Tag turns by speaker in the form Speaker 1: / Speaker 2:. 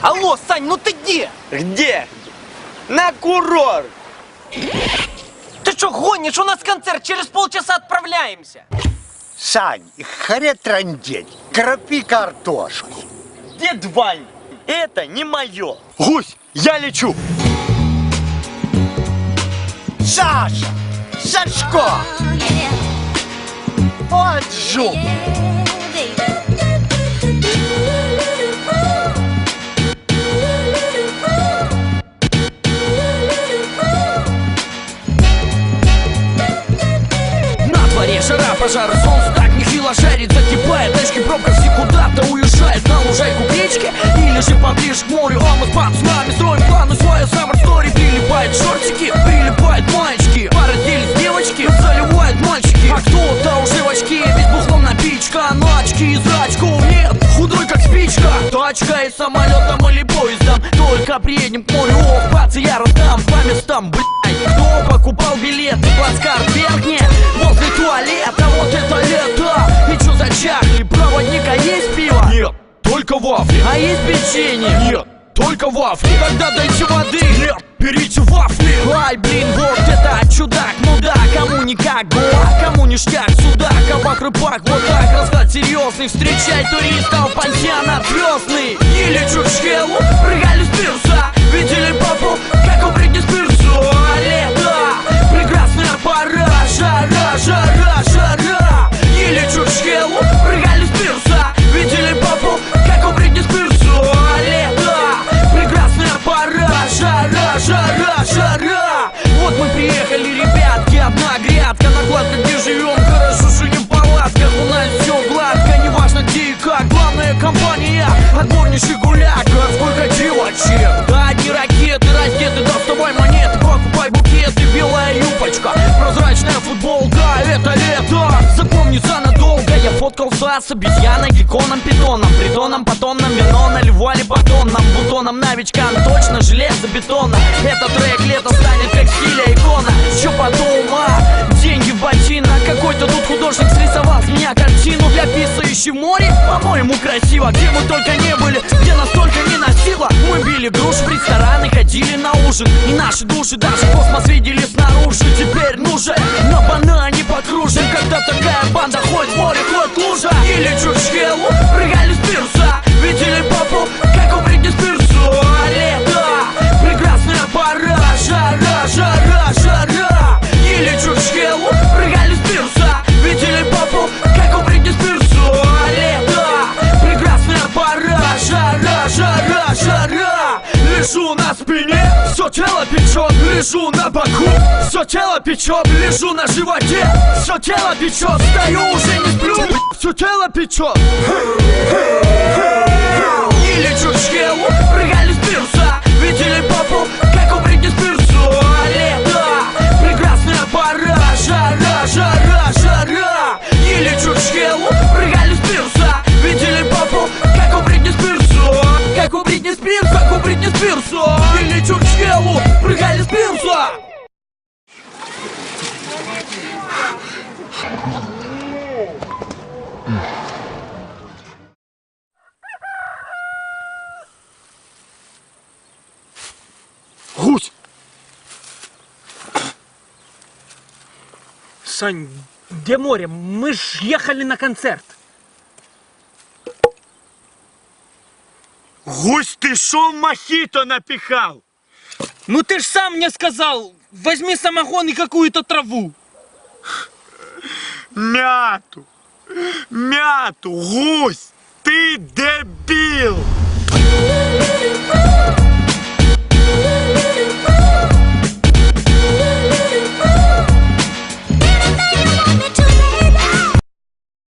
Speaker 1: Алло, Сань, ну ты где?
Speaker 2: Где? На курорт.
Speaker 1: Ты что гонишь? У нас концерт, через полчаса отправляемся.
Speaker 3: Сань, харе трандеть, кропи картошку.
Speaker 2: Дед Вань, это не мое. Гусь, я лечу.
Speaker 3: Саша, Сашко, вот жук.
Speaker 4: Жара, пожара, солнце так нехило жарит Закипает, тачки, пробка, все куда-то уезжают На лужайку к или же поближе к морю. А мы с пацанами строим планы, свою summer story Прилипают шортики, прилипают маечки. Породились девочки, заливают мальчики. А кто-то уже в очке, весь бухлом напичка. На очки из очков нет, худой как спичка. Тачка и самолетом или поездом Только приедем к морю, ох, бацы, я раздам по местам, блядь Кто покупал билеты, плацкарт верхний. Возле туалета, вот это лето. И чё за чахли, проводника есть пиво? Нет, только вафли. А есть печенье? Нет, только вафли. Тогда дайте воды. Нет, берите вафли. Ай, блин, вот это чудак, мудак. Кому никак гуак, кому ништяк, судак. Кабак, рыбак, вот так, расклад серьезный. Встречай туристов, пансионат звездный Или чурчхелу, жара, Вот мы приехали, ребятки Одна грядка, накладка, где живем Хорошо, что не в палатках. У нас все гладко, неважно где и как. Главная компания, отборнейший гуляк сколько девочек. Да, одни ракеты, раздеты Доставай монеты, покупай букеты. Белая юбочка, прозрачная футболка Это лето, запомнится надолго Я фоткался с обезьяной, гекконом, питоном Притоном, потомном, вино наливали по тоннам Бутоном, новичкам, точно железобетонно Этот трек лето станет как стиля икона. Чё подума, деньги в ботинок Какой-то тут художник срисовал с меня картину Писающей в море, по-моему, красиво Где мы только не были, где нас только не носило Мы били груши в рестораны, ходили на ужин. И наши души даже космос видели снаружи. Теперь нужен на банане покружен Когда такая банда ходит в море, ходит лужа. Или чурчхелу, прыгали с пирса. Видели папу, как у Бритни Спирсу лето, прекрасная пора жара, жара печет Лежу на боку, все тело печет Лежу на животе, все тело печет Стою, уже не сплю, все тело печет Или чурчхелу,
Speaker 1: Сань, где море? Мы ж ехали на концерт.
Speaker 2: Гусь, ты шо мохито напихал?
Speaker 1: Ну ты ж сам мне сказал, возьми самогон и какую-то траву.
Speaker 2: Мяту. Мяту, гусь, ты дебил.